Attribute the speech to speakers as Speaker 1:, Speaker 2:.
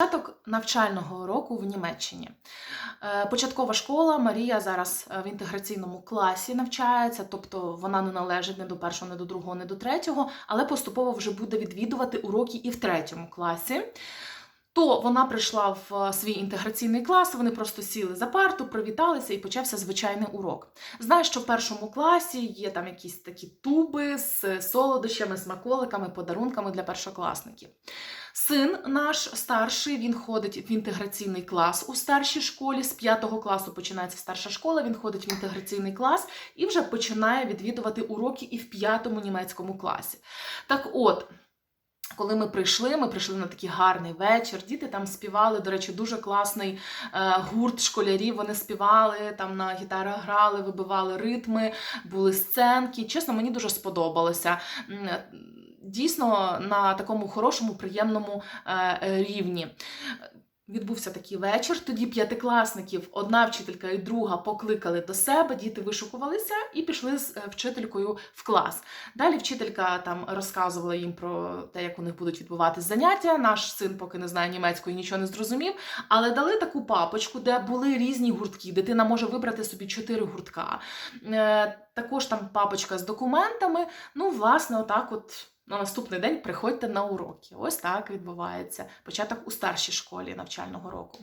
Speaker 1: Початок навчального року в Німеччині. Е, Початкова школа Марія зараз е, в інтеграційному класі навчається, тобто вона не належить не до першого, не до другого, не до третього, але поступово вже буде відвідувати уроки і в третьому класі. То вона прийшла в е, свій інтеграційний клас, вони просто сіли за парту, привіталися і почався звичайний урок. Знаю, що в першому класі є там якісь такі туби з солодощами, смаколиками, подарунками для першокласників. Син наш старший, він ходить в інтеграційний клас у старшій школі. З п'ятого класу починається старша школа. Він ходить в інтеграційний клас і вже починає відвідувати уроки і в п'ятому німецькому класі. Так от. Коли ми прийшли, ми прийшли на такий гарний вечір. Діти там співали. До речі, дуже класний е, гурт школярів. Вони співали, там на гітарах грали, вибивали ритми, були сценки. Чесно, мені дуже сподобалося. Дійсно, на такому хорошому, приємному е, е, рівні. Відбувся такий вечір. Тоді п'ятикласників, одна вчителька і друга покликали до себе, діти вишукувалися і пішли з е, вчителькою в клас. Далі вчителька там розказувала їм про те, як у них будуть відбуватись заняття. Наш син поки не знає німецької, нічого не зрозумів. Але дали таку папочку, де були різні гуртки. Дитина може вибрати собі чотири гуртка. Е, також там папочка з документами. Ну, власне, отак, от. На наступний день приходьте на уроки. Ось так відбувається початок у старшій школі навчального року.